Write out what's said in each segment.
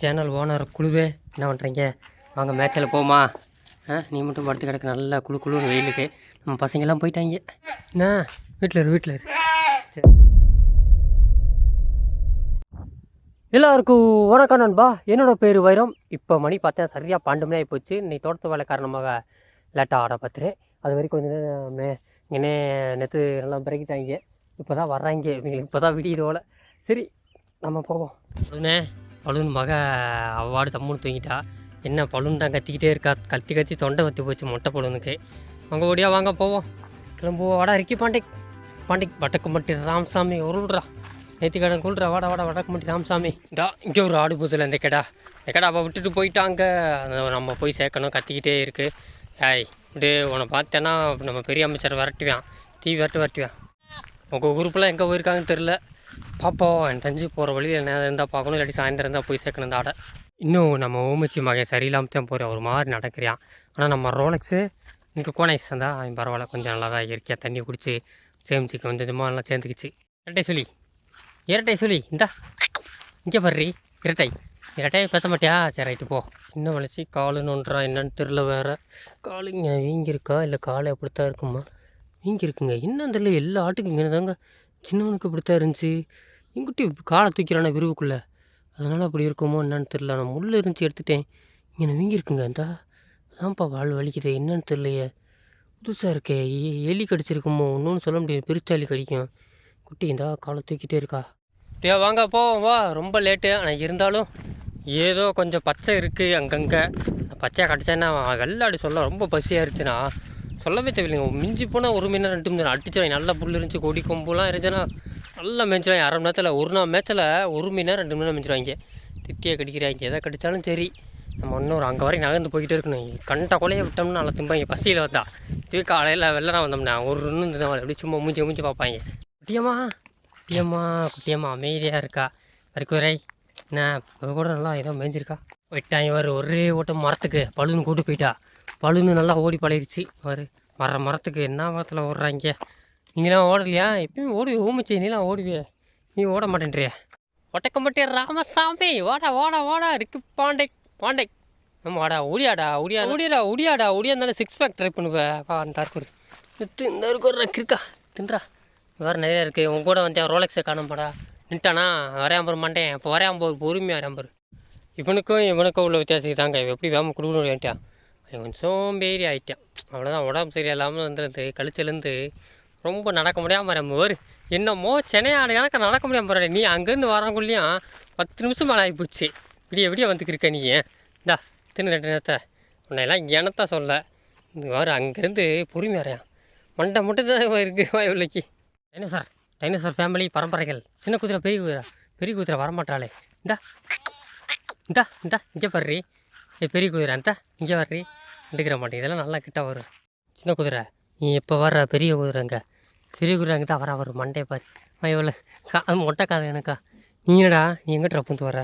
Channel owner குழுவே என்ன பண்ணுறீங்க வாங்க மேட்சில் போமா ஆ நீ மட்டும் படுத்து கிடக்கு நல்லா குழு குழுன்னு வெயிலுக்கு. நம்ம பசங்கெல்லாம் போயிட்டாங்க. என்ன? வீட்டில் இரு வீட்டில் இரு. சரி. எல்லாருக்கும் வணக்கம் நண்பா. என்னோட பேர் வைரம். இப்போ மணி பார்த்தா சரியாக பன்னெண்டு மணி ஆகி போச்சு. இன்னைக்கு தோட்டத்து வேலை காரணமாக லேட்டாக ஆட பார்த்துறேன் அது வரைக்கும் கொஞ்சம் நேரம் மே இங்கே நேற்று நல்லா பிறக்கிட்டாங்க இப்போ தான் வர்றாங்க. இவங்களுக்கு இப்போ தான் விடியுது போல். சரி நம்ம போவோம். அதுண்ணே பழுன் மக அவ்வாடு தம்முன்னு தூங்கிட்டா. என்ன பழுன் தான் கத்திக்கிட்டே இருக்கா. கத்தி கத்தி தொண்டை வத்தி போச்சு மொட்டை பழுனுக்கு அவங்க ஓடியா வாங்க போவோம். கிளம்புவோம். வாடா இருக்கி பாண்டிக் பாண்டிக் வடக்குமட்டி ராமசாமி உருள்றா. நேற்று கடன் குள்றா. வாடா வாடா வடக்குமட்டி ராமசாமி. டா இங்கே ஒரு ஆடு புதில் இந்த கடா. இந்த கடா அவள் விட்டுட்டு போயிட்டாங்க. நம்ம போய் சேர்க்கணும். கத்திக்கிட்டே இருக்குது ஏய் இப்படி உன்னை பார்த்தேன்னா நம்ம பெரிய அமைச்சர் விரட்டுவான். தீ விரட்டு விரட்டுவான். உங்கள் குரூப்பெலாம் எங்கே போயிருக்காங்கன்னு தெரில பார்ப்போம் என் தஞ்சு போகிற வழியில் என்ன இருந்தால் பார்க்கணும். இல்லாட்டி சாயந்தரம் இருந்தால் போய் சேர்க்கணும் இந்த ஆடை. இன்னும் நம்ம ஓமிச்சி மகன் சரியில்லாமல் தான் போகிற ஒரு மாதிரி நடக்கிறான். ஆனால் நம்ம ரோலக்ஸு இங்கே கோனைஸ் இருந்தால் அவன் பரவாயில்ல கொஞ்சம் நல்லா தான் இயற்கையாக தண்ணி குடிச்சு சேமிச்சு கொஞ்சம் கொஞ்சமாக நல்லா சேர்ந்துக்கிச்சு. இரட்டை சொல்லி இரட்டை சொல்லி இந்தா. இங்கே பர்றி இரட்டை. இரட்டையை பேச மாட்டியா? சரி ரைட்டு போ. இன்னும் வளைச்சி காலு நோன்றா என்னன்னு தெரில வேறு. காலு இங்கே வீங்கியிருக்கா? இல்லை காலை அப்படித்தான் இருக்குமா? வீங்கியிருக்குங்க. இன்னும் தெரியல. எல்லா ஆட்டுக்கும் இங்கே தாங்க சின்னவனுக்கு இப்படித்தான் இருந்துச்சு. எங்கிட்ட காலை தூக்கிறானா விரிவுக்குள்ளே? அதனால் அப்படி இருக்குமோ என்னன்னு தெரில நான் முள் இருந்துச்சு எடுத்துட்டேன். இங்கே வீங்கியிருக்குங்க இந்தா. அதான்ப்பா வாழ் வலிக்குது என்னன்னு தெரியலையே. புதுசாக இருக்கே எலி கடிச்சிருக்குமோ ஒன்றும் சொல்ல முடியாது பெருச்சாலி கடிக்கும். குட்டி இந்தா காலை தூக்கிட்டே இருக்கா. டே வாங்க போவோம் வா. ரொம்ப லேட்டு. ஆனால் இருந்தாலும் ஏதோ கொஞ்சம் பச்சை இருக்குது அங்கங்கே. பச்சையாக கடிச்சேன்னா வெள்ளாடி சொல்ல ரொம்ப பசியாக இருந்துச்சுன்னா சொல்லவே தேவையில்லைங்க. மிஞ்சி போனால் ஒரு மணி நேரம் ரெண்டு மணி நேரம் அடிச்சிடும் நல்லா புல் இருந்துச்சு கொடி கொம்புலாம் இருந்துச்சுன்னா நல்லா மேய்ச்சிடுவாங்க அரை மணி நேரத்தில் ஒரு நாள் மேட்சில் ஒரு மணி நேரம் ரெண்டு மணி நேரம் மேய்ச்சிடுவாங்க திட்டியாக கடிக்கிறாங்க. எதை கடித்தாலும் சரி. நம்ம இன்னும் ஒரு அங்கே வரைக்கும் நகர்ந்து போய்கிட்டே இருக்கணும். கண்ட கொலையை விட்டோம்னா நல்லா திம்பாங்க. பசியில் வந்தா. இதுவே காலையில் வெள்ளனா வந்தோம்னா ஒரு இன்னும் அப்படி சும்மா மூஞ்சி மூஞ்சி பார்ப்பாங்க. குட்டியம்மா குட்டியம்மா குட்டியம்மா அமைதியாக இருக்கா? வரைக்குறை என்ன கூட நல்லா ஏதோ மேய்ஞ்சிருக்கா போயிட்டாங்க இவர் ஒரே ஓட்டம் மரத்துக்கு. பழுன்னு கூட்டு போயிட்டா. பழுந்து நல்லா ஓடி பழகிருச்சு. பாரு மர மரத்துக்கு என்ன மரத்தில் ஓடுறாங்க? நீங்களாம் ஓடலையா? எப்பயும் ஓடுவே ஊமிச்சு நீலாம் ஓடுவே நீ ஓட மாட்டேன்றியா. ஒட்டக்கம்பட்டி ராமசாமி ஓடா ஓடா ஓடா இருக்கு பாண்டை பாண்டை. நம்ம ஒடியாடா ஒடியா ஓடியா. ஒடியாடா ஒடியா ஓடியா இருந்தாலும் சிக்ஸ் பேக் ட்ரை பண்ணுவேன் வா அந்த இருக்கு இந்த இருக்கு ஒரு இருக்கா தின்றா. வேறு நிறையா இருக்குது உன் கூட வந்தேன் ரோலெக்ஸை காணும்பாடா நின்ட்டானா? வரையாம் பாரு மாட்டேன். இப்போ வரையாம் பொறுமையாக வரையாம் பாரு இவனுக்கும் இவனுக்கும் உள்ள வித்தியாசம் தாங்க. எப்படி வேம கொடுக்கணும் வேண்டான் கொஞ்சம் சோம்பேறி ஆகிட்டேன் அவ்வளோதான் உடம்பு சரியில்லாமல் வந்துருந்து கழிச்சிலேருந்து ரொம்ப நடக்க முடியாமல் நம்ம ஒரு என்னமோ சென்னையாடு எனக்கு நடக்க முடியாமல் போகிற நீ அங்கேருந்து வரக்குள்ளேயும் பத்து நிமிஷம் மேலே ஆகிப்போச்சு விடிய விடிய வந்துக்கிருக்க நீ. இந்தா தின்னு ரெண்டு நேரத்தை உன்னையெல்லாம் எனத்தான் சொல்ல. இந்த வாரம் அங்கேருந்து பொறுமையாக வரையான் மண்டை மட்டும் தான் இருக்குது வாயுள்ளைக்கு டைனோசார் டைனோசார் ஃபேமிலி பரம்பரைகள். சின்ன குதிரை பெரிய குதிரை. பெரிய குதிரை வரமாட்டாளே. இந்தா இந்தா இந்தா இங்கே பர்றி ஏ பெரிய குதிரை அந்த இங்கே வர்றீ எடுக்கிற மாட்டேங்க இதெல்லாம் நல்லா கிட்ட வரும். சின்ன குதிரை. நீ எப்போ வர்ற? பெரிய குதிரைங்க பெரிய குதிரை அங்கே தான் வரா வரும். மண்டே பாரு. இவ்வளோ கா அது மொட்டை காது எனக்கா. நீ என்னடா? நீ எங்கிட்ட புந்து வர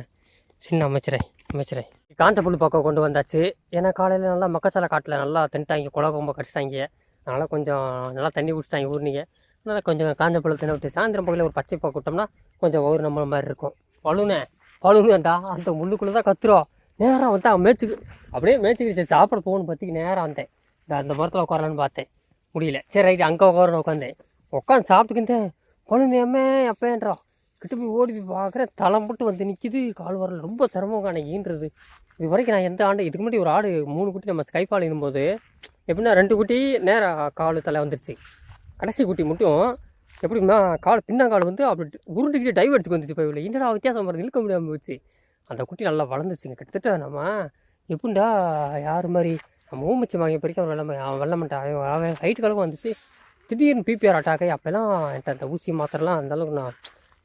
சின்ன அமைச்சரே அமைச்சரே. காஞ்ச புல் பக்கம் கொண்டு வந்தாச்சு. ஏன்னா காலையில் நல்லா மக்காச்சோள காட்டில் நல்லா தின்ட்டாங்க. குலை கொம்ப கடிச்சிட்டாங்க. அதனால் கொஞ்சம் நல்லா தண்ணி குடிச்சிட்டாங்க ஊர்னிங்க. அதனால் கொஞ்சம் காஞ்ச புல் தின விட்டு சாயந்தரம் பக்கத்தில் ஒரு பச்சை பக்கம் விட்டோம்னா கொஞ்சம் ஒரு நம்ம மாதிரி இருக்கும். பழுனே பழுனு அந்த அந்த முள்ளுக்குள்ளே தான் கத்துறோம். நேராக வந்து அவன் மேய்ச்சிக்கு அப்படியே மேய்ச்சிக்கிச்சு சாப்பிட போகணும் பற்றிக்கு நேராக வந்தேன் இந்த அந்த மரத்தில் உட்காரலான்னு பார்த்தேன். முடியல. சரி ரைட்டு அங்கே உட்காரணும் உட்காந்தேன். உட்காந்து சாப்பிட்டுக்கிட்டேன் பழுனு அம்மே அப்பேன்றா. கிட்ட போய் ஓடி போய் பார்க்குறேன். தளம் போட்டு வந்து நிற்கிது கால் வரல. ரொம்ப சிரமம் காண ஈன்றது. இது வரைக்கும் நான் எந்த ஆண்டு இதுக்கு முன்னாடி ஒரு ஆடு மூணு குட்டி நம்ம ஸ்கைஃபால் போது எப்படின்னா ரெண்டு குட்டி நேராக கால் தலை வந்துருச்சு. கடைசி குட்டி மட்டும் எப்படின்னா கால் பின்னாங்கால் வந்து அப்படி உருண்டுக்கிட்டு டைவ் எடுத்துக்கு வந்துச்சு போய் இல்லை என்னடா வித்தியாசம் வருது இழுக்க முடியாமல் போச்சு. அந்த குட்டி நல்லா வளர்ந்துச்சுங்க. கிட்டத்தட்ட நம்ம எப்படிண்டா யார் மாதிரி நம்ம ஊமிச்சு வாங்கி பிடிக்க அவன் வெள்ளம் அவன் வெள்ளமாட்டான் அவன் அவன் ஹைட் கலக்கும் வந்துச்சு. திடீர்னு பிபிஆர் அட்டாக்கை அப்போல்லாம் என்கிட்ட அந்த ஊசி மாத்திரலாம் அந்த அளவுக்கு நான்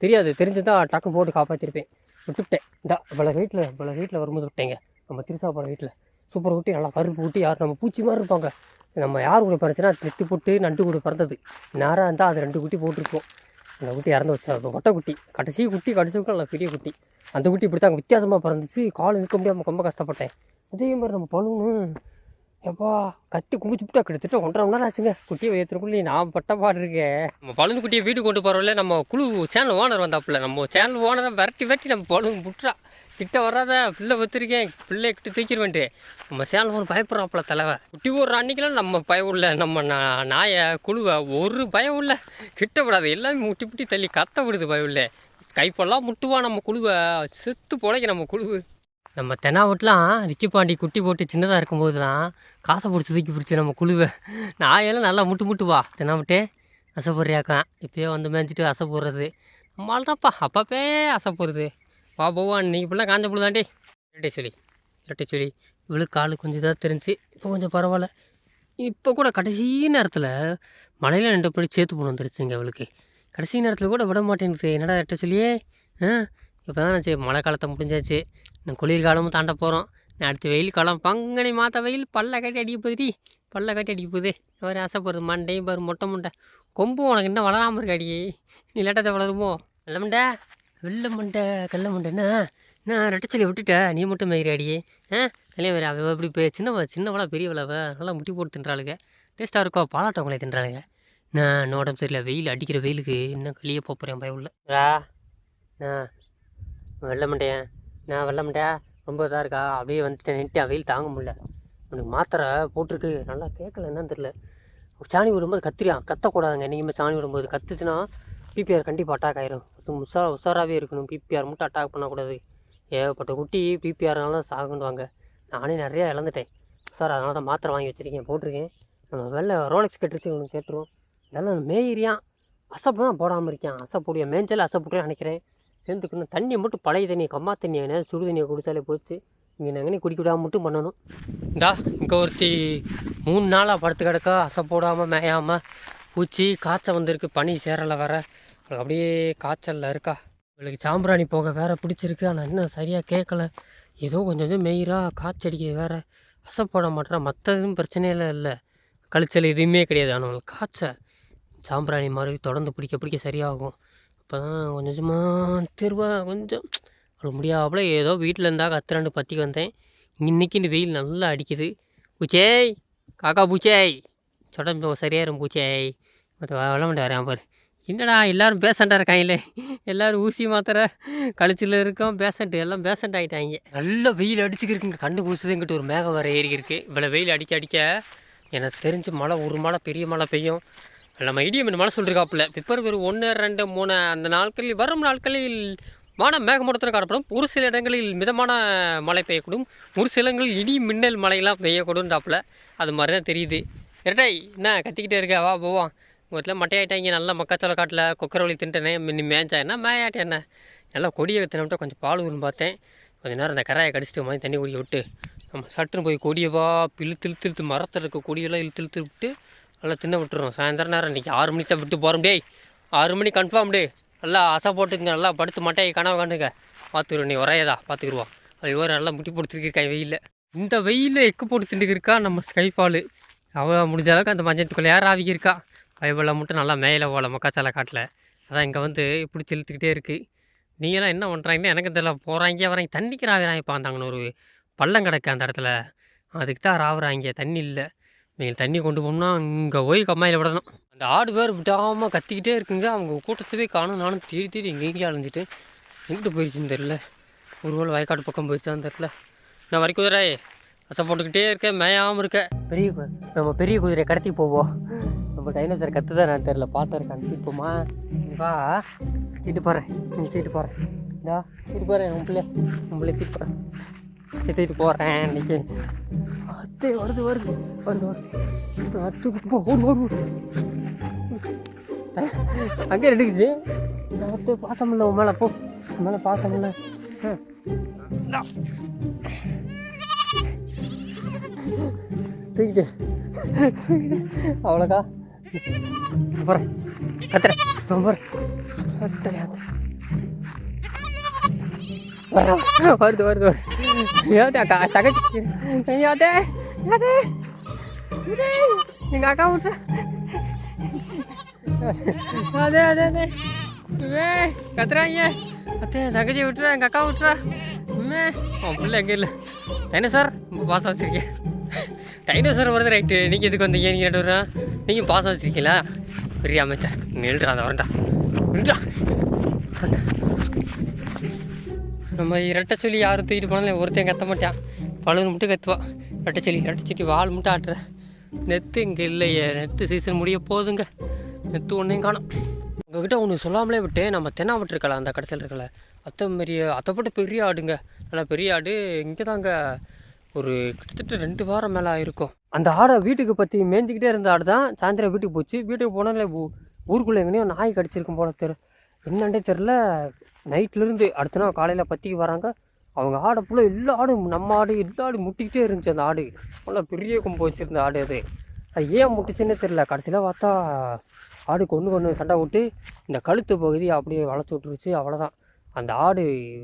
தெரியாது. தெரிஞ்சுதா டக்கு போட்டு காப்பாற்றிருப்பேன் விட்டுவிட்டேன் இந்த இவ்வளோ வீட்டில் இவ்வளோ வீட்டில் வரும்போது விட்டேங்க நம்ம திருசாப்புறம் வீட்டில் சூப்பர் ஊட்டி நல்லா கருப்பு ஊட்டி யார் நம்ம பூச்சி மாதிரி இருப்பாங்க. நம்ம யார் கூட பிறந்துச்சுன்னா நெத்தி போட்டு நண்டு கூட பிறந்தது. நேராக இருந்தால் அது ரெண்டு குட்டி போட்டிருப்போம் அந்த குட்டி இறந்து வச்சா அது ஒட்டை குட்டி. கடைசி குட்டி கடைசி நல்லா பெரிய குட்டி. அந்த குட்டி இப்படி தான் வித்தியாசமாக பிறந்துச்சு. கால் நிற்க முடியாமல் ரொம்ப கஷ்டப்பட்டேன். அதே மாதிரி நம்ம பழுன்னு எப்பா கத்தி குமிச்சுட்டா கிட்டத்தட்ட ஒன்றரை மணி நேரம் ஆச்சுங்க. குட்டியை ஏற்றுக்குள்ளே நான் பட்ட பாடு இருக்கேன் நம்ம பழுந்து குட்டியை வீட்டுக்கு கொண்டு போகிறோம்ல நம்ம குழு சேனல் ஓனர் வந்தாப்புல நம்ம சேனல் ஓனரை விரட்டி விரட்டி நம்ம பழுந்து புட்டுறா. கிட்ட வராத பிள்ளை வச்சிருக்கேன் பிள்ளை கிட்ட தூக்கிடுவேன்ட்டு. நம்ம சேலம் ஒரு பயப்படுறாப்புல தலைவை. குட்டி ஒரு அன்னைக்கெல்லாம் நம்ம பயம் இல்லை நம்ம நா- நாயை குழுவை ஒரு பயம் இல்லை. கிட்ட விடாது எல்லாமே முட்டி முட்டி தள்ளி கத்த விடுது பயம் இல்லை. கைப்பெல்லாம் முட்டுவா நம்ம குழுவை. செத்து பொழைக்க நம்ம குழுவு நம்ம தெனாவட்டுலாம் ரிக்கி பாண்டி குட்டி போட்டு சின்னதாக இருக்கும்போதுலாம் காசை பிடிச்சி தூக்கி பிடிச்சி நம்ம குழுவை. நாயெல்லாம் நல்லா முட்டு முட்டுவா தெனாவட்டே. அசைப்படுறியாக்கா இப்போயே வந்து மேய்ஞ்சிட்டு அசைப்படுறது நம்மளால் தான்ப்பா அப்பப்பே அசைப்படுறது வா போவான் நீ இப்படிலாம் காஞ்ச புள்ள தாண்டி இரட்டை சொல்லி இரட்டை சொல்லி இவளுக்கு காலு கொஞ்சம் இதாக தெரிஞ்சு இப்போ கொஞ்சம் பரவாயில்ல. இப்போ கூட கடைசி நேரத்தில் மழையில் நின்று போய் சேர்த்து போன வந்துருச்சுங்க அவளுக்கு கடைசி நேரத்தில் கூட விட மாட்டேங்குது என்னடா எட்ட சொல்லியே? ஆ? இப்போ தான் சரி மழை காலத்தை முடிஞ்சாச்சு. இன்னும் குளிர்காலமும் தாண்ட போகிறோம் நான் அடுத்து வெயில் காலம் பங்குனி மாத்த வெயில் பல்ல கட்டி அடிக்க போகுதுடி. பல்ல கட்டி அடிக்க போகுது. அவர் ஆசைப்படுறது மண்டையும் பாரு மொட்டை முண்டை கொம்பு உனக்கு இன்னும் வளராமல் இருக்காடி நீ லேட்டாக வளருமோ? வெள்ள மண்டை? வெள்ள மண்டை கல்ல மண்டை என்ன? நான் ரெட்டச்சொல்லி விட்டுட்ட? நீ மட்டும் மயிராடி ஆ? கல்யாணம் வேறு அவள் இப்படி இப்போ சின்னவ சின்னவளா பெரியவளவ நல்லா முட்டி போட்டு தின்றாளுங்க. டேஸ்ட்டாக இருக்கோ பாலாட்டவங்களே தின்றாளுங்க. நான் உடம்பு சரியில்லை வெயில் அடிக்கிற வெயிலுக்கு இன்னும் வெளியே போகிறேன் பயம் இல்லை. ரா நான் வெள்ள மாட்டேன். நான் வெள்ள மாட்டேன். ரொம்ப இதாக இருக்கா? அப்படியே வந்துட்டு நின்ட்டு வெயில் தாங்க முடியல. உனக்கு மாத்திரை போட்டிருக்கு. நல்லா கேட்கல என்னன்னு தெரில சாணி விடும்போது கத்திரியா? கத்தக்கூடாதுங்க. நீங்கள் சாணி விடும்போது. கத்துச்சுன்னா பிபிஆர் கண்டிப்பாக அட்டாக் ஆயிரும். உஷா உஷாராகவே இருக்கணும். பிபிஆர் மட்டும் அட்டாக் பண்ணக்கூடாது. ஏகப்பட்ட குட்டி பிபிஆர்னால தான் சாகுண்டுவாங்க நானே நிறையா இழந்துட்டேன். சார் அதனால தான் மாத்திரை வாங்கி வச்சுருக்கேன். போட்டிருக்கேன். நம்ம வெளில ரோலெக்ஸ் கட்டுச்சு உங்களுக்கு கேட்டுருவோம். இதெல்லாம் மேயிறியான் அசப்பு தான் போடாமல் இருக்கேன். அசப்புடைய போடிய மேஞ்சல் நினைக்கிறேன் சேர்ந்துக்கணும் தண்ணியை மட்டும் பழைய தண்ணி கம்மா தண்ணியை என்ன சுடு தண்ணியை குடித்தாலே போச்சு. இங்கே நாங்கள் குடிக்க விடாமல் மட்டும் பண்ணணும். இந்தா இங்கே ஒருத்தி மூணு நாளாக படுத்து கிடக்கா அசப்போடாமல் மேயாமல் பூச்சி காய்ச்சல் வந்திருக்கு பனி சேரலை வேற. அவளுக்கு அப்படியே காய்ச்சலில் இருக்கா. இவளுக்கு சாம்பிராணி போக வேற பிடிச்சிருக்கு. ஆனால் இன்னும் சரியாக கேட்கல. ஏதோ கொஞ்சம் கொஞ்சம் மெயிராக காய்ச்சடிக்க வேற. அசைப்போட போட மாட்டேறா. மற்றதும் பிரச்சனையெல்லாம் இல்லை. கழிச்சல் எதுவுமே கிடையாது. ஆனால் அவளுக்கு காய்ச்சல். சாம்பிராணி மாதிரி தொடர்ந்து பிடிக்க பிடிக்க சரியாகும். அப்போ தான் கொஞ்சம் கொஞ்சமாக திரும்ப கொஞ்சம் அவ்வளோ முடியாப்புல ஏதோ வீட்டில் இருந்தால் கத்திரண்டு பற்றி வந்தேன். இன்றைக்கி இந்த வெயில் நல்லா அடிக்குது. பூச்சேய் காக்கா பூச்சேய் சொடம் சரியாயிரும் பூச்சேய் மற்ற விளம்பண்டு வரேன் பாரு. என்னடா எல்லோரும் பேசண்டாக இருக்காங்களே. எல்லோரும் ஊசி மாத்திரை கழிச்சில் இருக்கோம். பேசண்ட்டு எல்லாம் பேசண்ட் ஆகிட்டாங்க நல்ல வெயில் அடிச்சுக்கிருக்குங்க. கண்டு கூசுது ஒரு மேகம் வர ஏறி இருக்குது இவ்வளோ வெயில் அடிக்க அடிக்க எனக்கு தெரிஞ்சு மழை ஒரு மழை பெரிய மழை பெய்யும். நம்ம இடியம் மழை சொல்லிருக்காப்புல. பிப்ரவரி ஒன்று ரெண்டு மூணு அந்த நாட்களில் வரும் நாட்களில் வான மேகமூட்டத்தில் காணப்படும். ஒரு சில இடங்களில் மிதமான மழை பெய்யக்கூடும். ஒரு சில இடங்களில் இடி மின்னல் மழையெல்லாம் பெய்யக்கூடும்டாப்புல அது மாதிரி தான் தெரியுது. இரட்டை என்ன கத்திக்கிட்டே இருக்க? வா போவோம் உங்கள் வீட்டில் மட்டையாயிட்டாங்க நல்லா மக்காச்சோள காட்டில் கொக்கரவழி தின்ட்டனே மின்னி மேய்ச்சா என்ன? மேயாட்டே என்ன? நல்லா கொடியை தின்னுட்டு கொஞ்சம் பால் ஊரும் பார்த்தேன். கொஞ்ச நேரம் அந்த கரையை கடிச்சிட்டு மாதிரி தண்ணி குடிக்க விட்டு நம்ம சட்டுன்னு போய் கொடியை வா இழுத்து இழுத்து இழுத்து மரத்தில் இருக்க கொடியெல்லாம் இழுத்து இழுத்து விட்டு நல்லா தின்ன விட்டுறோம். சாயந்தரம் நேரம் இன்றைக்கி ஆறு மணிக்கு தான் விட்டு போகிறோம் டேய். ஆறு மணி கன்ஃபார்ம் டே நல்லா அசை போட்டுங்க நல்லா படுத்து மட்டையை கனவு கண்டுங்க. பார்த்துக்குறோம் நீ உரையதா பார்த்துக்குருவோம் அது ஒரு நல்லா முட்டி போட்டுருக்கா வெயிலில். இந்த வெயிலில் எக்கு போட்டு திண்டுக்கிருக்கா நம்ம ஸ்கைஃபாலு அவ முடிஞ்ச அளவுக்கு அந்த மஞ்சத்துக்குள்ளே யார் ஆவிக்கு இருக்கா பைபிளில் மட்டும் நல்லா மேலே போகல மக்காச்சாலை காட்டில். அதான் இங்கே வந்து இப்படி செலுத்துக்கிட்டே இருக்குது நீங்களாம் என்ன பண்ணுறாங்கன்னா எனக்கு தெரியல. போகிறாங்க வராங்க. தண்ணிக்கு ராவிறாங்க இப்போ அந்தாங்கன்னு ஒரு பள்ளம் கிடக்கு அந்த இடத்துல. அதுக்கு தான் ராவுறாங்க. தண்ணி இல்லை. நீங்கள் தண்ணி கொண்டு போகணும்னா இங்கே போய் கம்மாயில் விடணும். அந்த ஆடு பேர் விடாமல் கத்திக்கிட்டே இருக்குங்க. அவங்க கூட்டத்தவே காணும் நானும் தேடி தேடி எங்கேயும் அலைஞ்சிட்டு எங்கிட்டு போயிடுச்சுன்னு தெரில ஒரு வேளை வயக்காடு பக்கம் போயிடுச்சான்னு தெரில நான் வரைக்கும் குதிரை அசை போட்டுக்கிட்டே இருக்கேன் மேயாமல் இருக்க. பெரிய நம்ம பெரிய குதிரையை கடத்தி போவோம். நம்ம டைனோசர் கற்று தான் நான் தெரில பார்த்துருக்கேன் கண்டிப்போமா இப்போ வா தீட்டு போகிறேன் நீ தீட்டு போகிறேன் இந்தா தீட்டு போகிறேன் உன் பிள்ளை. உன் பிள்ளை தீட்டு போகிறேன் தீட்டு போகிறேன் இன்னைக்கு அத்தே வருது வருது. வருது வருது. அத்து போ ஓடு அங்கே எடுக்குச்சு அத்தே பாசம் இல்லை உன் மேலே. போ உன் மேலே பாசம் இல்லை. தூக்கிட்டு. அவ்வளோக்கா? போகிறேன் கத்துறேன் போகிறேன் கத்துறேன் வருது வருது வருது. அக்கா? தகச்சி யாதே யாத்தே எங்கள் அக்கா விட்ற அதே அதே அதே வே கத்துறாங்க. அத்தே தகச்சி விட்டுறா எங்கள் அக்கா விட்டுறா. உமே உன் பிள்ளை எங்கே இல்லை? டைனோசர் பாசம் வச்சுருக்கேன் டைனோசர் வருது ரைட்டு நீங்கள் எதுக்கு வந்தீங்க? நீங்கள் ரெண்டு பேரும். நீங்கள் பாசம் வச்சுருக்கீங்களா? பெரிய அமைச்சர். நில்றா அதை வரண்டா. நில்றா. நம்ம ரெட்டை யாரும் தூக்கிட்டு போனாலும் ஒருத்தன் கத்த மாட்டான். பழுது மட்டும் கத்துவா. ரெட்டை சொல்லி வால் மட்டும் ஆட்டுற. நெத்து இங்கே இல்லையே. நெத்து சீசன் முடிய போதுங்க. நெத்து ஒன்றையும் காணும். உங்ககிட்ட ஒன்று சொல்லாமலே விட்டு நம்ம தென்னாவட்டு இருக்கல அந்த கடைசியில் இருக்கல அத்தை மாரி அதை போட்டு பெரிய ஆடுங்க. நல்லா பெரிய ஆடு இங்கே தாங்க ஒரு கிட்டத்தட்ட ரெண்டு வாரம் மேலே ஆயிருக்கும். அந்த ஆடை வீட்டுக்கு பற்றி மேய்ஞ்சிக்கிட்டே இருந்த ஆடு தான் சாயந்தரம் வீட்டுக்கு போச்சு. வீட்டுக்கு போனாலே ஊருக்குள்ளே எங்கேயோ நாய் கடிச்சிருக்கும் போல தெரு என்னண்டே தெரில நைட்லேருந்து அடுத்த நாள் காலையில் பற்றிக்கு வராங்க. அவங்க ஆடை ஃபுல்லாக எல்லா ஆடும் நம்ம ஆடு எல்லா ஆடு முட்டிக்கிட்டே இருந்துச்சு அந்த ஆடு. நல்லா பெரிய கும்பு வச்சுருந்த ஆடு அது. அது ஏன் முட்டுச்சுன்னே தெரில கடைசியில் பார்த்தா ஆடு கொண்டு கொண்டு சண்டை விட்டு இந்த கழுத்து பகுதி அப்படியே வளர்த்து விட்டுருச்சு அவ்வளோதான் அந்த ஆடு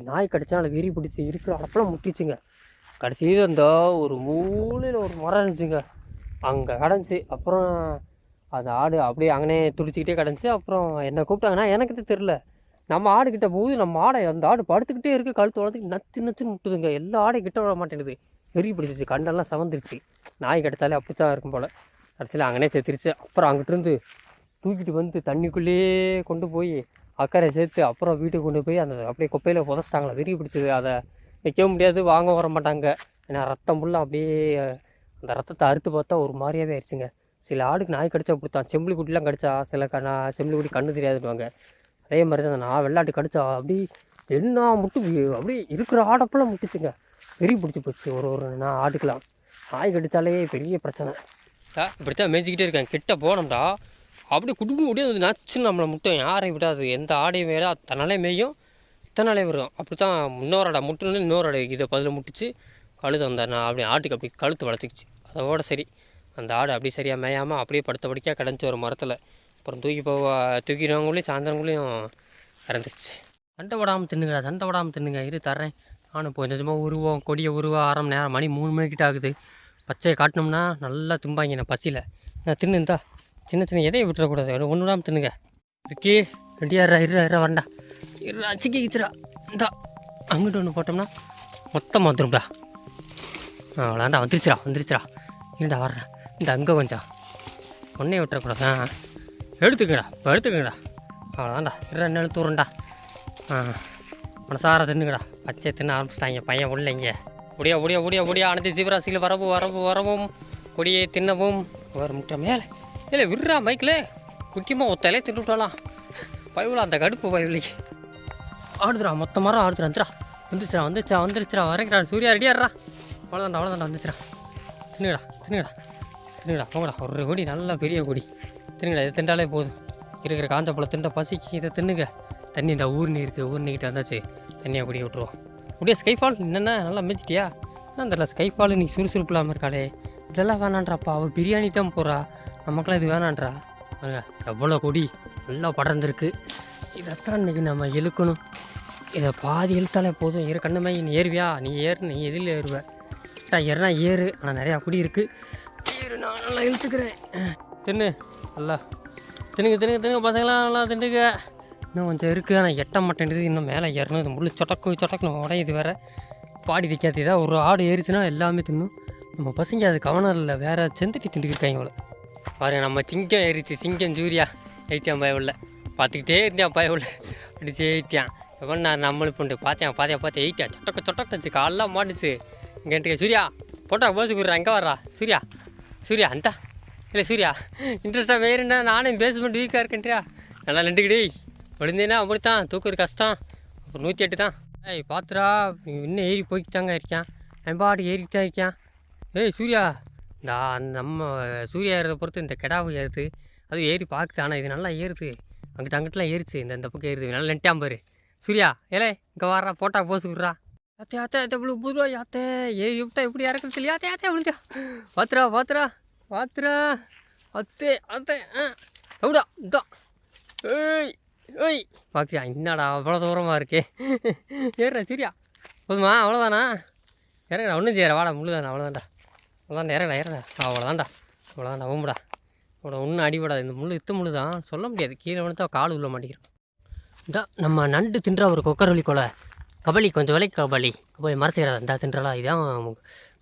நாய் கடிச்சனால வெறி பிடிச்சி இருக்கிற அடப்பெல்லாம் முட்டிச்சுங்க. கடைசியில் அந்த ஒரு மூலையில் ஒரு மரம் இருந்துச்சுங்க. அங்கே கிடந்துச்சு அப்புறம் அந்த ஆடு அப்படியே அங்கனே துடிச்சிக்கிட்டே கிடந்துச்சு அப்புறம் என்னை கூப்பிட்டாங்கன்னா எனக்கு தெரில நம்ம ஆடு கிட்ட போகுது நம்ம ஆடை அந்த ஆடு படுத்துக்கிட்டே இருக்குது கழுத்து வளர்த்துக்கு நச்சு நச்சுன்னு முட்டுதுங்க. எல்லா ஆடையும் கிட்ட விட மாட்டேங்குது. வெறி பிடிச்சிச்சு கண்டெல்லாம் சவந்துருச்சு. நாய் கிடைச்சாலே அப்படி தான் இருக்கும் போல். கடைசியில் அங்கனே செத்துருச்சு. அப்புறம் அங்கிட்டிருந்து தூக்கிட்டு வந்து தண்ணிக்குள்ளேயே கொண்டு போய் அக்கறை சேர்த்து அப்புறம் வீட்டுக்கு கொண்டு போய் அந்த அப்படியே குப்பையில் புதைச்சிட்டாங்களா. வெறி பிடிச்சது அதை வைக்கவும் முடியாது வாங்க வர மாட்டாங்க. ஏன்னா ரத்தம் ஃபுல்லாக அப்படியே அந்த ரத்தத்தை அறுத்து பார்த்தா ஒரு மாதிரியாவே ஆயிடுச்சுங்க. சில ஆடுக்கு நாய் கடிச்சா கொடுத்தான் செம்பிளி குட்டிலாம் கடிச்சா சில கண்ணா நான் செம்பிளி குட்டி கண்ணு தெரியாதுன்னுவாங்க. அதே மாதிரி தான் நான் வெள்ளாட்டு கடிச்சா அப்படி என்ன முட்டு அப்படி அப்படியே இருக்கிற ஆடப்பெல்லாம் முட்டுச்சுங்க. பெரிய பிடிச்சி போச்சு ஒரு ஒரு நான் ஆட்டுக்கலாம் நாய் கடித்தாலே பெரிய பிரச்சனை. இப்படித்தான் மேய்ச்சிக்கிட்டே இருக்கேன் கிட்ட போனோம்டா அப்படியே குடும்பம் முடியாது வந்து நச்சுன்னு நம்மளை முட்டும். யாரையும் விடாது. எந்த ஆடையும் வேலை தன்னாலே மேயும் இத்தனாலே வரும் அப்படி தான் இன்னொரு ஆடை முட்டுன்னு இன்னொரு ஆடை இதை பதில் முட்டுச்சு. கழுத்து அந்த நான் அப்படி ஆட்டுக்கு அப்படி கழுத்து வளர்த்துக்குச்சு. அதோட சரி. அந்த ஆடு அப்படியே சரியாக மேயாமல் அப்படியே படுத்த படிக்காக கிடஞ்சி ஒரு மரத்தில். அப்புறம் தூக்கி போக தூக்கிடுவாங்களையும் சாயந்தரங்களையும் இறந்துச்சு சண்டை விடாமல் தின்னுங்கடா சண்டை விடாமல் தின்னுங்க. இரு தர்றேன். நானும் இப்போ கொஞ்சமாக உருவம் கொடியை உருவ அரை மணி நேரம். மணி மூணு மணிக்கிட்ட ஆகுது. பச்சையை காட்டினோம்னா நல்லா திம்பாங்க நான் பசியில். நான் தின்னு இந்தா. சின்ன சின்ன எதையும் விட்டுறக்கூடாது. ஒன்று விடாமல் தின்னுங்க. இருக்கே ரெடியாரா இரு இரு வரண்டா இரு சிக்கி கிச்சிரா இந்தா அங்கிட்டு ஒன்று போட்டோம்னா மொத்தமாக வந்துடும்டா அவ்வளோண்டா வந்துருச்சுடா வந்துருச்சுடா. இருடா வர்றேன். இந்த அங்கே கொஞ்சம். ஒன்றே விட்டுறக்கூடாது. ஆ. எடுத்துக்கடா இப்போ எடுத்துக்கங்கடா அவ்வளோதான்டா இரு ரெண்டு எழுத்து ஆ மனசார தின்னுங்கடா பச்சை தின்ன ஆரம்பிச்சிட்டாங்க பையன் உள்ள இங்கே. ஒடியா ஒடியா ஒடியா ஒடியா அனைத்து ஜீவராசிகள் வரவும் வரவும் வரவும் கொடியை தின்னவும். ஒரு முட்டை மேலே இல்லை விடுறா மைக்கில் முக்கியமாக ஒத்தையிலே தின்னுட்டாலாம் பயவுல அந்த கடுப்பு பயவுலைக்கு ஆடுதுரா மொத்த மரம் ஆடுதுரா வந்துடா வந்துச்சுடா வந்துச்சா வந்துருச்சுரா வரைக்கிறா சூர்யா ரெடியாடுறா அவ்வளோதாண்டா அவ்வளோதாண்டா வந்துச்சுடா தின்னுடா தின்னுடா தின்னுடா போங்கடா. ஒரு கொடி நல்ல பெரிய கொடி. தின்னுடா இதை திண்டாலே போதும். இருக்கிற காஞ்ச பழம் திண்ட பசிக்கு இதை தின்னுங்க. தண்ணி இந்த ஊர்னி இருக்குது ஊர்னிக்கிட்ட வந்தாச்சு. தண்ணியாக குடி விட்ருவோம் அப்படியே ஸ்கைஃபால் என்னென்ன நல்லா மிச்சிட்டியா என்ன தெரியல ஸ்கைஃபால் நீ சுறுசுறுப்பு இல்லாமல் இருக்காளே. இதெல்லாம் வேணான்றாப்பா அவள் பிரியாணி தான் போகிறா நமக்கெல்லாம் இது வேணான்றா? பாருங்க எவ்வளோ கொடி நல்லா படர்ந்துருக்கு. இதைத்தான் இன்றைக்கி நம்ம இழுக்கணும். இதை பாதி இழுத்தாலே போதும். இரு கண்ணுமே நீ ஏறுவியா? நீ ஏறு நீ எதில் ஏறுவ? ஏறுனா ஏறு ஆனால் நிறையா குடி இருக்குது ஏறு நான் நல்லா இழுத்துக்கிறேன். தின்னு. நல்லா தின்னுங்க தின்னுங்க தின்னுங்க பசங்களாம் நல்லா தின்னுங்க இன்னும் கொஞ்சம் இருக்குது ஆனால் எட்ட மாட்டேங்குது இன்னும் மேலே ஏறணும். இது முள்ளு சொட்டக்கு சொட்டக்கு உடையுது வேறு. பாடி நிற்காது ஏதாவது ஒரு ஆடு ஏறிச்சுன்னா எல்லாமே தின்னும். நம்ம பசங்க அது கவனம் இல்லை. வேறு செந்துட்டி திண்டுக்கிருக்காங்க இவ்வளோ பாருங்க நம்ம சிங்கம் ஏறிச்சு. சிங்கம் ஜூரியா. ஐட்டியான் பயவுள்ள பார்த்துக்கிட்டே இருந்தேன் பயவுள்ள அடிச்சு ஏற்றியான் எவன் நான் நம்மளுக்கு பண்ணு பார்த்தேன் பார்த்தேன் பார்த்தேன் எயிட்டியா சொட்டக்க சொட்டக்கச்சு காலெலாம் மாட்டுச்சு. இங்கே சூர்யா. போட்டா போச்சு குடுறா. எங்கே வர்றா சூர்யா. சூர்யா அந்த. இல்லை சூர்யா இன்ட்ரெஸ்ட்டாக வேறுண்டா நானும் பேஸ்மெண்ட் வீக்காக இருக்கேன்ட்டியா நல்லா நின்றுக்கிடி விழுந்தேன்னா அப்படி தான் தூக்குறது கஷ்டம். ஒரு நூற்றி எட்டு தான். ஏய் பாத்துரா இன்னும் ஏறி போய்க்கிட்டாங்க இருக்கான். என் பாட்டு ஏறிக்கிட்டு தான் இருக்கான். ஏய் சூர்யா. இந்த அந்த நம்ம சூர்யா ஏறதை பொறுத்து இந்த கெடாவு ஏறுது. அதுவும் ஏறி பார்க்குது ஆனால் இது நல்லா ஏறுது. அங்கிட்ட அங்கிட்டலாம் ஏறிச்சு. இந்த இந்த பக்கம் ஏறுது. நல்லா நெட்டாம் பாரு. சூர்யா ஏலே இங்கே வர்றா போட்டா போஸ் விட்றா. அத்தே அத்தே அத்தை இவ்வளோ புதுவா யாத்தே. ஏறி விட்டா எப்படி இறக்குறது சொல்லி யாத்தே யாத்தே விழுந்தா பாத்துரா பாத்துரா பாத்துரா அத்தே அத்தே ஆ. எவ்வளோ இதா. ஏய் ஏய். பார்க்குறியா என்னடா அவ்வளோ தூரமாக இருக்கே. ஏறுறா சரியா. போதுமா அவ்வளோதானா இறங்கடா ஒன்றும் செய்யற. வாடா முழுதாண்ணா அவ்வளோதான்டா அவ்வளோதாண்டா இறங்கடா இறங்கடா. அவ்வளோதான்டா அவ்வளோதான்டா ஓம்புடா அவ்வளோ ஒன்றும் அடிபடாது. இந்த முள் இத்த முள் தான். சொல்ல முடியாது. கீழே விழுந்தா கால் உள்ள மாட்டேங்கிறோம் இந்த நம்ம நண்டு தின்ற ஒரு கொக்கரவழி கொலை. கபலி கொஞ்சம் விலைக்கு கபலி கபலி மறைச்சிக்கிறதா இந்த தின்றலா இதான்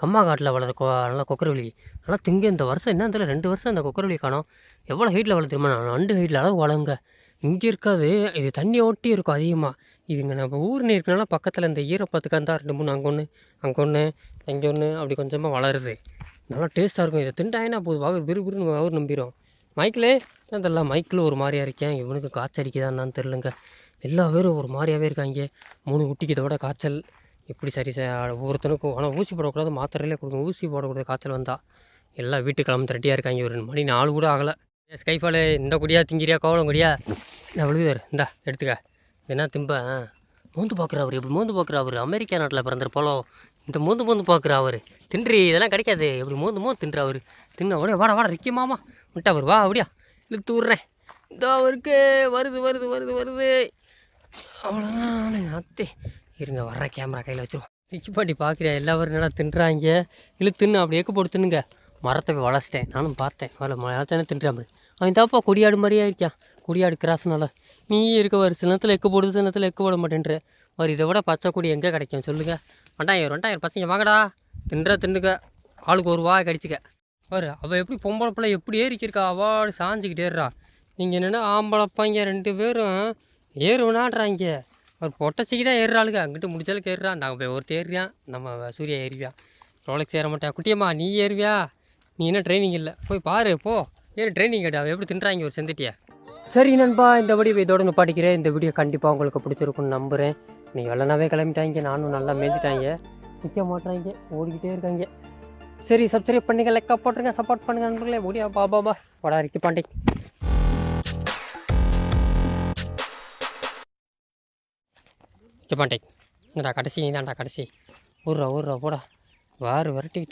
கம்மா காட்டில் வளர கொ நல்லா கொக்கரவெளி. நல்லா திங்க இந்த வருஷம் என்ன தெரியல ரெண்டு வருஷம் இந்த கொக்கரவெளி காணும். எவ்வளோ ஹைட்டில் வளர்த்துருமா நண்டு ஹைட்டில் அளவு வளங்க இங்கே இருக்காது இது தண்ணி ஒட்டி இருக்கும் அதிகமாக இதுங்க நம்ம ஊர் இருக்கனால பக்கத்தில் இந்த ஈரப்பத்துக்கு தான் ரெண்டு மூணு அங்கே ஒன்று அங்கே ஒன்று இங்கே ஒன்று அப்படி கொஞ்சமாக வளருது. நல்லா டேஸ்ட்டாக இருக்கும். இதை திண்டாயினா போதும். அவர் விறுவிறுன்னு அவர் நம்பிடும் மைக்கிளே தெரியல மைக்கில் ஒரு மாதிரியாக இருக்கேன். இவனுக்கு காய்ச்சல் அடிக்குதா தெரிலங்க எல்லா பேரும் ஒரு மாதிரியாவே இருக்காங்க. மூணு குட்டிக்கு இதோட காய்ச்சல். எப்படி சரி சார் ஒவ்வொருத்தனுக்கும் ஆனால் ஊசி போடக்கூடாது மாத்திரையிலே கொடுங்க. ஊசி போடக்கூடாது காய்ச்சல் வந்தால் எல்லாம் வீட்டுக்கு கிளம்பு திரட்டியாக இருக்காங்க ஒரு ரெண்டு மணி நாலு கூட ஆகலை. ஸ்கைஃபால் இந்த குடியா திங்கிறியா கோவலம் குடியா? நான் விழுதுவார் இந்தா எடுத்துக்க. என்ன திம்ப? மூந்து மோந்து பார்க்குற அவர். எப்படி மோந்து பார்க்குற அவர்? அமெரிக்கா நாட்டில் பிறந்தார் போலோ. இந்த மோந்து மோந்து பார்க்குற அவர். தின்றி இதெல்லாம் கிடைக்காது. எப்படி மோந்து மூந்து தின்ற அவர்? தின்ன உடனே வாடா வாடா ரிக்கி மாமா. விட்டா அவர் வா அப்படியா? இழுத்து விட்றேன். இந்த அவருக்கு. வருது வருது வருது வருது. அவ்வளோதான் அத்தே. இருங்க வர்ற கேமரா கையில் வச்சுருவோம். ரிக்கி பார்க்குறியா எல்லாரும் நல்லா தின்றாங்க? இழுத்துன்னு அப்படி எக்கு போட்டு தின்னுங்க. மரத்தை போய் வளச்சிட்டேன் நானும் பார்த்தேன். அதில் மரத்தானே மாதிரி அவன் தாப்பா கொடியாடு மாதிரியே இருக்கான் கொடியாடு கிராஸ்னால நீ இருக்க வர சில நேரத்தில் எக்கு போடுது சில நேரத்தில் எக்கு போட மாட்டேன்ற. அவர் இதை விட பச்சை கொடி எங்கே கிடைக்கும்? சொல்லுங்க. ரெண்டாயிரம் ரெண்டாயிரம் பசங்க வாங்கடா. தின்ற தின்னுக்க ஆளுக்கு ஒரு வாய் கடிச்சிக்க. பாரு அவள் எப்படி பொம்பளை பிள்ளை எப்படி ஏறிக்கிருக்கா? அவள் சாஞ்சிக்கிட்டே ஏறுறா நீங்கள் என்னென்னா ஆம்பளை பையன் ரெண்டு பேரும் ஏறுவனாடுறாங்க. ஒரு பொட்டச்சிக்கு தான் ஏறுறாளுங்க. அங்கிட்டு முடிஞ்சளவுக்கு ஏறுறான். நாங்கள் போய் ஒருத்தர் ஏறுறான் நம்ம சூர்யா ஏறுவியா? ரோலக்ஸ் ஏற மாட்டேன். குட்டியம்மா நீ ஏறுவியா? நீ என்ன ட்ரைனிங் இல்லை. போய் பாரு போ. ஏன் ட்ரைனிங் கேட்டு அவள் எப்படி தின்றாங்க ஒரு செந்துட்டியா சரி நண்பா இந்த வீடியோ இதோட நிப்பாட்டிக்கிறேன். இந்த வீடியோ கண்டிப்பாக உங்களுக்கு பிடிச்சிருக்குன்னு நம்புகிறேன் நீ வெள்ளனாவே கிளம்பிட்டாங்க. நானும் நல்லா மேய்ஞ்சிட்டாங்க. நிற்க மாட்டாங்க ஓடிக்கிட்டே இருக்காங்க. சரி சப்ஸ்கிரைப் பண்ணுங்க லைக்காக போட்டுருங்க சப்போர்ட் பண்ணுங்க நண்பர்களே. ஓடியா பா பா பா. வடா இருக்கு பாண்டி பாண்டே இந்தடா கடைசி இதாண்டா கடைசி ஊர்ரா ஊர்ரா போடா வாறு விரட்டிக்கிட்டு